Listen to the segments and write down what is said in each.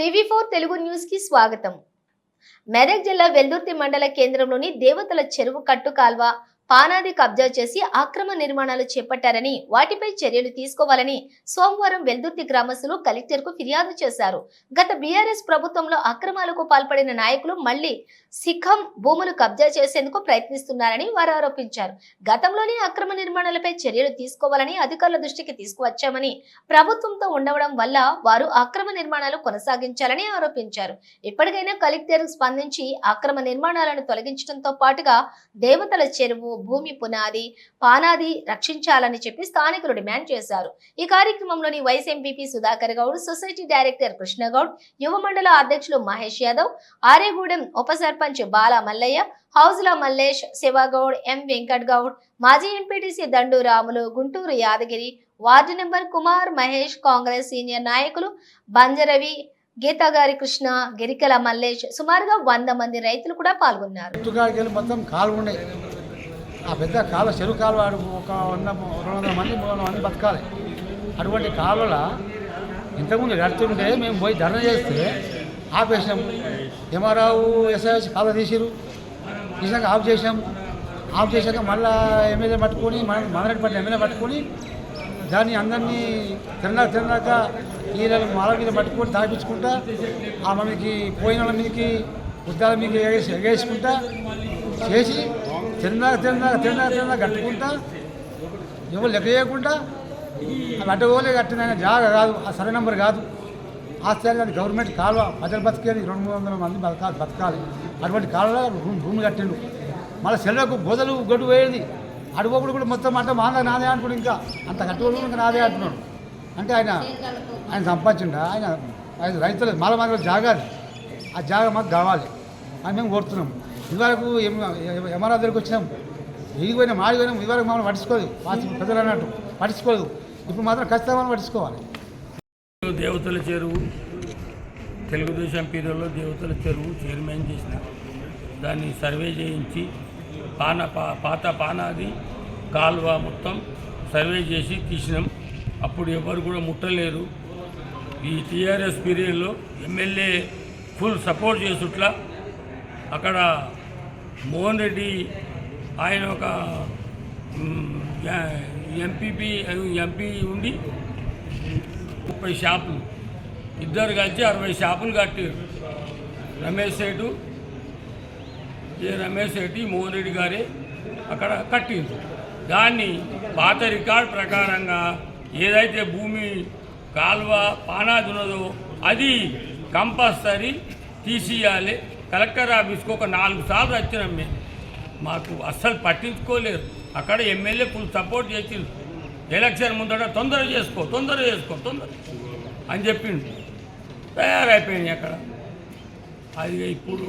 TV four Telugu న్యూస్కి స్వాగతం. మెదక్ జిల్లా వెల్దుర్తి మండల కేంద్రంలోని దేవతల చెరువు కట్టు కాల్వ పానాది కబ్జా చేసి అక్రమ నిర్మాణాలు చేపట్టారని వాటిపై చర్యలు తీసుకోవాలని సోమవారం వెల్దుర్తి గ్రామస్తులు కలెక్టర్కు ఫిర్యాదు చేశారు. గత బీఆర్ఎస్ ప్రభుత్వంలో అక్రమాలకు పాల్పడిన నాయకులు మళ్ళీ సిఖం భూములు కబ్జా చేసేందుకు ప్రయత్నిస్తున్నారని వారు ఆరోపించారు. గతంలోనే అక్రమ నిర్మాణాలపై చర్యలు తీసుకోవాలని అధికారుల దృష్టికి తీసుకువచ్చామని ప్రభుత్వంతో ఉండవడం వల్ల వారు అక్రమ నిర్మాణాలు కొనసాగించాలని ఆరోపించారు. ఇప్పటికైనా కలెక్టర్ స్పందించి అక్రమ నిర్మాణాలను తొలగించడంతో పాటుగా దేవతల చెరువు భూమి పునాది పానాది రక్షించాలని చెప్పి స్థానికులు డిమాండ్ చేశారు. ఈ కార్యక్రమంలోని vice MPP Sudhakar Goud society director Krishnagoud యువ మండల అధ్యక్షులు మహేష్ యాదవ్ ఆర్యగూడెం ఉప సర్పంచ్ బాల మల్లయ్య హౌజ్ల మల్లేష్ శివగౌడ్ ఎం వెంకట్ గౌడ్ మాజీ MPTC Dandu Ramulu Guntur Yadagiri ward number Kumar Mahesh Congress senior నాయకులు బంజరవి గీతాగారి కృష్ణ గిరికల మల్లేష్ సుమారుగా వంద మంది రైతులు కూడా పాల్గొన్నారు. ఆ పెద్ద కాలువ చెరువు కాలువ ఒక వంద రెండు వందల మంది మూడు వందల మంది బతకాలి. అటువంటి కాలువల ఇంతకుముందు నడుతుంటే మేము పోయి ధర్నా చేస్తే ఆపేసాం ఎంఆర్ఆవు ఎస్ఐఎస్ కాలువ తీసిరు తీసాక ఆఫ్ చేసాం ఆఫ్ చేశాక మళ్ళా ఎమ్మెల్యే పట్టుకొని మన మదనపల్లి ఎమ్మెల్యే పట్టుకొని దాన్ని అందరినీ తిన్నాక తిన్నాక ఈయన మాల మీద పట్టుకొని తాపించుకుంటా ఆ మనకి పోయిన వాళ్ళ మీదకి ఉద్దాల మీద ఎగేసి ఎగేసుకుంటా చేసి తిన్నాక తిన్నాక తిన్నాక తిన్నాక కట్టుకుంటా. ఎవరు లెక్క చేయకుండా అవి అడ్డగోలే కట్టిన జాగ కాదు ఆ సరే నెంబర్ కాదు. ఆశ్చర్యం గవర్నమెంట్ కాలువ ప్రజలు బతికేది రెండు మూడు వందల మంది బతకాలి బతకాలి. అటువంటి కాలువలో భూమి కట్టిండు. మళ్ళీ సెలవుకు బోదలు గొడ్డు పోయేది. అడుగోపుడు కూడా మొత్తం అంటే మా అందరూ నాదే అంటున్నాడు ఇంకా. అంత కట్టుకోవడం ఇంకా నాదే అంటున్నాడు. అంటే ఆయన ఆయన సంపాదించిండ? ఆయన ఆయన రైతులు మళ్ళీ మన జాగాది ఆ జాగా మాకు కావాలి. అని మేము కోరుతున్నాము ఇదివరకు ఎంఆర్ఆర్ దగ్గరికి వచ్చినాం. ఇది పోయినా మాడి పోయినాం ఇదివరకు మమ్మల్ని పట్టించుకోదు. పాస్ ప్రజలు అన్నట్టు పట్టించుకోదు. ఇప్పుడు మాత్రం ఖచ్చితంగా పట్టించుకోవాలి. దేవతల చెరువు తెలుగుదేశం పీరియడ్లో దేవతల చెరువు చైర్మన్ చేసిన దాన్ని సర్వే చేయించి పాన పా- పాత పానాది కాలువ మొత్తం సర్వే చేసి తీసినాం. అప్పుడు ఎవరు కూడా ముట్టలేరు. ఈ టీఆర్ఎస్ పీరియడ్లో ఎమ్మెల్యే ఫుల్ సపోర్ట్ చేసుట్లా అక్కడ మోహన్ రెడ్డి ఆయన ఒక ఎంపీపీ ఎంపీ ఉండి ముప్పై షాపులు. ఇద్దరు కలిసి అరవై షాపులు కట్టారు రమేష్ సేటు ఏ రమేష్ రెడ్డి మోహన్ రెడ్డి గారే అక్కడ కట్టింది దాన్ని పాత రికార్డ్ ప్రకారంగా ఏదైతే భూమి కాల్వ పానాది ఉన్నదో అది కంపల్సరీ తీసియాలి కలెక్టర్ ఆఫీస్కి ఒక నాలుగు సార్లు వచ్చినాం మేము. మాకు అస్సలు పట్టించుకోలేరు. అక్కడ ఎమ్మెల్యే ఫుల్ సపోర్ట్ చేసిండు. ఎలక్షన్ ముందట తొందర చేసుకో తొందర చేసుకో తొందర అని చెప్పిండు. తయారైపోయింది అక్కడ. అది ఇప్పుడు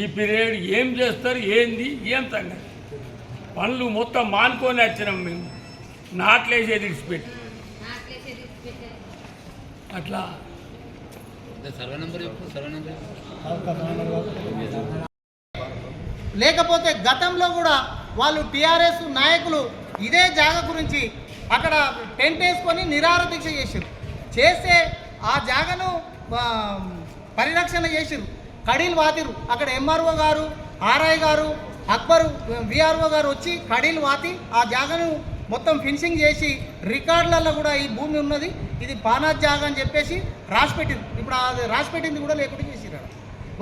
ఈ పీరియడ్ ఏం చేస్తారు ఏంది ఏం సంగతి? పనులు మొత్తం మానుకొని వచ్చినాం మేము. నాట్లేసేది ఇడిచిపెట్టి అట్లా సర్వే నెంబర్ చెప్పు సర్వే నెంబర్ లేకపోతే గతంలో కూడా వాళ్ళు టీఆర్ఎస్ నాయకులు ఇదే జాగ గురించి అక్కడ టెంట్ వేసుకొని నిరార దీక్ష చేసారు చేస్తే ఆ జాగను పరిరక్షణ చేసిరు కడీలు వాతిరు. అక్కడ ఎంఆర్ఓ గారు ఆర్ఐ గారు అక్బరు విఆర్ఓ గారు వచ్చి కడీలు వాతి ఆ జాగను మొత్తం ఫినిషింగ్ చేసి రికార్డులలో కూడా ఈ భూమి ఉన్నది. ఇది పానాథ్ అని చెప్పేసి రాసిపెట్టింది. ఇప్పుడు అది రాసిపెట్టింది కూడా లేకుండా చేసిరు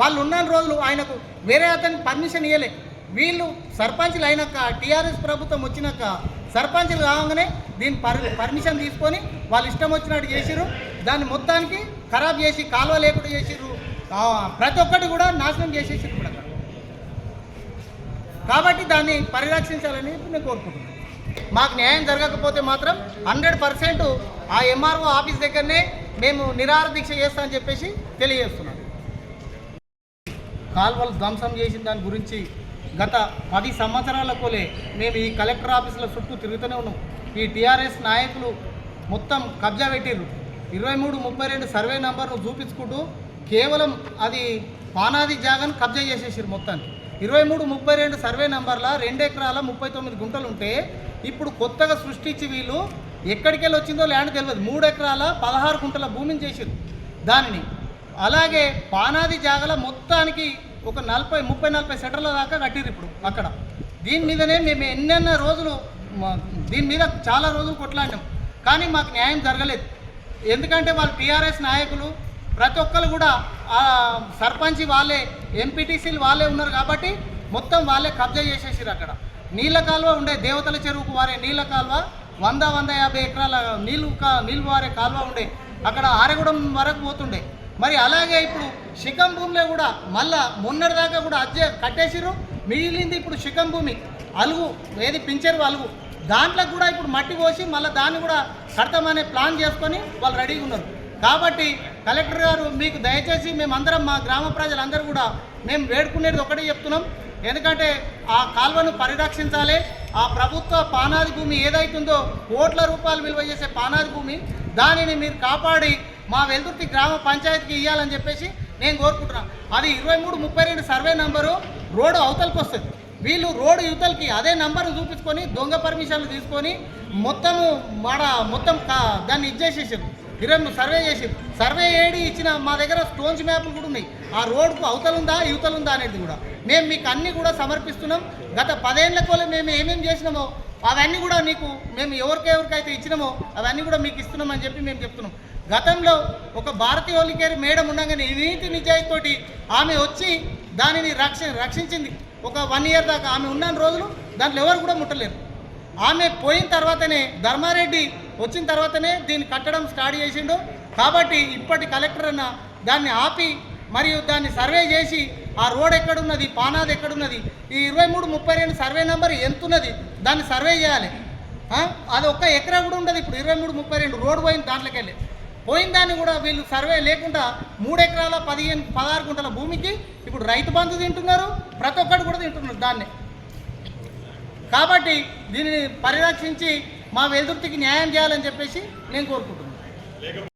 వాళ్ళు ఉన్న రోజులు ఆయనకు వేరే అతనికి పర్మిషన్ ఇవ్వలే వీళ్ళు సర్పంచ్లు అయినాక టీఆర్ఎస్ ప్రభుత్వం వచ్చినాక సర్పంచ్లు కాగానే దీని పర్ పర్మిషన్ తీసుకొని వాళ్ళు ఇష్టం వచ్చినట్టు చేసిరు దాన్ని మొత్తానికి ఖరాబ్ చేసి కాలువ లేకుండా చేసిర్రు. ప్రతి ఒక్కటి కూడా నాశనం చేసేసారు ఇప్పుడు అక్కడ కాబట్టి దాన్ని పరిరక్షించాలని నేను కోరుకుంటున్నాను. మాకు న్యాయం జరగకపోతే మాత్రం హండ్రెడ్ పర్సెంట్ ఆ ఎంఆర్ఓ ఆఫీస్ దగ్గరనే మేము నిరాహార దీక్ష చేస్తామని చెప్పేసి తెలియజేస్తున్నాం కాల్వలు ధ్వంసం చేసిన దాని గురించి గత పది సంవత్సరాల కోలే మేము ఈ కలెక్టర్ ఆఫీసుల చుట్టూ తిరుగుతూనే ఉన్నాం. ఈ టీఆర్ఎస్ నాయకులు మొత్తం కబ్జా పెట్టిర్రు. ఇరవై మూడు ముప్పై రెండు సర్వే నంబర్ను చూపించుకుంటూ కేవలం అది పానాది జాగాను కబ్జా చేసేసారు మొత్తానికి. ఇరవై మూడు ముప్పై రెండు సర్వే నంబర్ల రెండు ఎకరాల ముప్పై తొమ్మిది గుంటలు ఉంటే ఇప్పుడు కొత్తగా సృష్టించి వీళ్ళు ఎక్కడికి వెళ్ళి వచ్చిందో ల్యాండ్ తెలియదు మూడు ఎకరాల పదహారు గుంటల భూమిని చేసారు దానిని అలాగే పానాది జాగల మొత్తానికి ఒక నలభై ముప్పై నలభై సెటర్ల దాకా కట్టిరు ఇప్పుడు అక్కడ. దీని మీదనే మేము ఎన్నెన్న రోజులు దీని మీద చాలా రోజులు కొట్లాడినాం. కానీ మాకు న్యాయం జరగలేదు. ఎందుకంటే వాళ్ళు టీఆర్ఎస్ నాయకులు ప్రతి ఒక్కరు కూడా సర్పంచ్ వాళ్ళే ఎంపీటీసీలు వాళ్ళే ఉన్నారు కాబట్టి మొత్తం వాళ్ళే కబ్జా చేసేసారు అక్కడ. నీళ్ళ కాలువ ఉండే దేవతల చెరువుకు వారే నీళ్ళ కాలువ వంద వంద యాభై ఎకరాల నీళ్ళు కా నీళ్ళు వారే కాలువ ఉండే. అక్కడ ఆరెగూడెం వరకు పోతుండే. మరి అలాగే ఇప్పుడు శిఖం భూమిలో కూడా మళ్ళా మొన్నటిదాకా కూడా అజ్జే కట్టేసిరు మిగిలింది ఇప్పుడు శిఖం భూమి అలుగు ఏది పింఛరు అలుగు. దాంట్లో కూడా ఇప్పుడు మట్టి పోసి మళ్ళీ దాన్ని కూడా కడతామనే ప్లాన్ చేసుకొని వాళ్ళు రెడీగా ఉన్నారు. కాబట్టి కలెక్టర్ గారు మీకు దయచేసి మేమందరం మా గ్రామ ప్రజలందరూ కూడా మేము వేడుకునేది ఒకటే చెప్తున్నాం. ఎందుకంటే ఆ కాల్వను పరిరక్షించాలి. ఆ ప్రభుత్వ పానాది భూమి ఏదైతుందో కోట్ల రూపాయలు విలువ చేసే పానాది భూమి దానిని మీరు కాపాడి మా వెల్దుర్తి గ్రామ పంచాయతీకి ఇవ్వాలని చెప్పేసి నేను కోరుకుంటున్నాను అది ఇరవై మూడు ముప్పై రెండు సర్వే నంబరు రోడ్డు అవతలకు వస్తుంది. వీళ్ళు రోడ్డు యువతలకి అదే నంబరు చూపించుకొని దొంగ పర్మిషన్లు తీసుకొని మొత్తము మాడ మొత్తం కా- దాన్ని ఇచ్చేసేసారు ఇరవై సర్వే చేసి సర్వే ఏడి ఇచ్చిన మా దగ్గర స్టోన్స్ మ్యాప్లు కూడా ఉన్నాయి. ఆ రోడ్కు అవతలుందా యువతలుందా అనేది కూడా. మేము మీకు అన్నీ కూడా సమర్పిస్తున్నాం. గత పదేళ్ళ కోలే మేము ఏమేమి చేసినామో అవన్నీ కూడా నీకు మేము ఎవరికెవరికైతే ఇచ్చినామో అవన్నీ కూడా మీకు ఇస్తున్నామని చెప్పి మేము చెప్తున్నాం. గతంలో ఒక భారతీయ హోలికేరి మేడం ఉండగానే నీతి నిజాయితీతోటి ఆమె వచ్చి దానిని రక్ష రక్షించింది. ఒక వన్ ఇయర్ దాకా ఆమె ఉన్న రోజులు దాంట్లో ఎవరు కూడా ముట్టలేరు. ఆమె పోయిన తర్వాతనే ధర్మారెడ్డి వచ్చిన తర్వాతనే దీన్ని కట్టడం స్టార్ట్ చేసిండు. కాబట్టి ఇప్పటి కలెక్టర్ అన్న దాన్ని ఆపి మరియు దాన్ని సర్వే చేసి ఆ రోడ్ ఎక్కడున్నది పానాది ఎక్కడున్నది ఈ ఇరవై మూడు ముప్పై రెండు సర్వే నెంబర్ ఎంత ఉన్నది దాన్ని సర్వే చేయాలి. అది ఒక్క ఎకరా కూడా ఉండదు ఇప్పుడు ఇరవై మూడు ముప్పై రెండు రోడ్ పోయిన దాంట్లోకి వెళ్ళి పోయిన దాన్ని కూడా వీళ్ళు సర్వే లేకుండా మూడు ఎకరాల పదిహేను పదహారు గుంటల భూమికి ఇప్పుడు రైతు బంధు తింటున్నారు ప్రతి ఒక్కరు కూడా తింటున్నారు దాన్ని. కాబట్టి దీనిని పరిరక్షించి మా వెలుతుర్తికి న్యాయం చేయాలని చెప్పేసి నేను కోరుకుంటున్నాను.